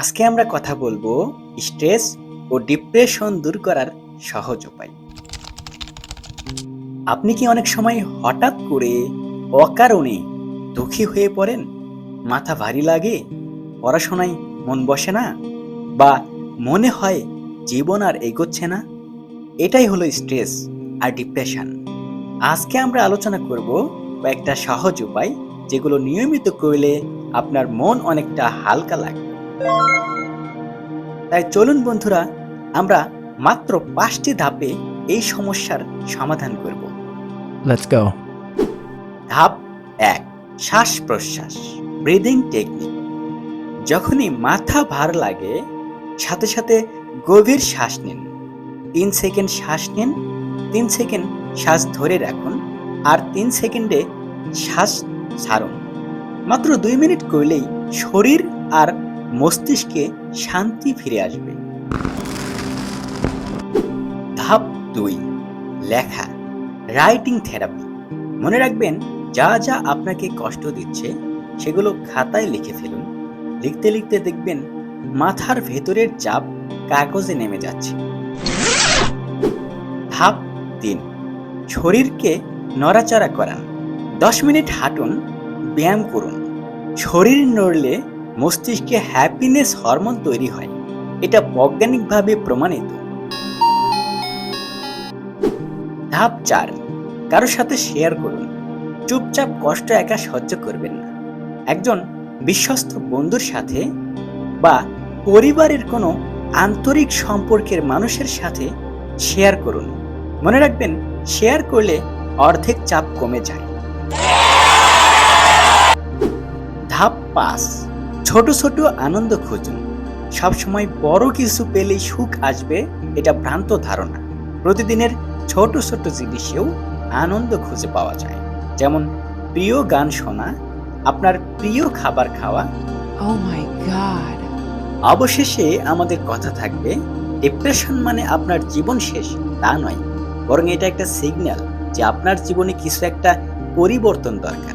আজকে আমরা কথা বলব স্ট্রেস ও ডিপ্রেশন দূর করার সহজ উপায়। আপনি কি অনেক সময় হঠাৎ করে অকারণে দুঃখী হয়ে পড়েন? মাথা ভারী লাগে? পড়াশোনায় মন বসে না? বা মনে হয় জীবন আর এগোচ্ছে না? এটাই হলো স্ট্রেস আর ডিপ্রেশন। আজকে আমরা আলোচনা করব কয়েকটা সহজ উপায় যেগুলো নিয়মিত করলে আপনার মন অনেকটা হালকা লাগে তাই চলুন বন্ধুরা আমরা মাত্র পাঁচটি ধাপে এই সমস্যার সমাধান করব. ধাপ এক শ্বাস প্রশ্বাস ব্রিদিং টেকনিক যখনই মাথা ভার লাগে সাথে সাথে গভীর শ্বাস নিন। তিন সেকেন্ড শ্বাস নিন তিন সেকেন্ড শ্বাস ধরে রাখুন আর তিন সেকেন্ডে শ্বাস ছাড়ুন। মাত্র দুই মিনিট করলেই শরীর আর মস্তিষ্কে শান্তি ফিরে আসবে। ধাপ দুই, লেখা রাইটিং থেরাপি মনে রাখবেন, যা যা আপনাকে কষ্ট দিচ্ছে, সেগুলো খাতায় লিখে ফেলুন। লিখতে লিখতে দেখবেন, মাথার ভেতরের চাপ কাগজে নেমে যাচ্ছে। ধাপ তিন, শরীরকে নড়াচড়া করান। দশ মিনিট হাঁটুন, ব্যায়াম করুন। শরীর নড়লে মস্তিষ্কে হ্যাপিনেস হরমোন তৈরি হয়। এটা বৈজ্ঞানিকভাবে প্রমাণিত। ধাপ চার, কারোর সাথে শেয়ার করুন। চুপচাপ কষ্ট একা সহ্য করবেন না। একজন বিশ্বস্ত বন্ধুর সাথে বা পরিবারের কোনো আন্তরিক সম্পর্কের মানুষের সাথে শেয়ার করুন। মনে রাখবেন শেয়ার করলে অর্ধেক চাপ কমে যায়। ধাপ পাঁচ ছোট ছোট আনন্দ খুঁজুন। সবসময় বড় কিছু পেলেই সুখ আসবে এটা ভ্রান্ত ধারণা। প্রতিদিনের ছোট ছোট জিনিসেও আনন্দ খুঁজে পাওয়া যায়। যেমন প্রিয় গান শোনা আপনার প্রিয় খাবার খাওয়া। Oh. অবশেষে আমাদের কথা থাকবে ডিপ্রেশন মানে আপনার জীবন শেষ তা নয়। বরং এটা একটা সিগন্যাল যে আপনার জীবনে কিছু একটা পরিবর্তন দরকার।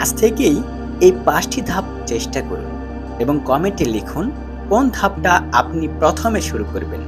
আজ থেকেই এই পাঁচটি ধাপ চেষ্টা করুন। এবং কমেন্টে লিখুন কোন ধাপটা আপনি প্রথমে শুরু করবেন?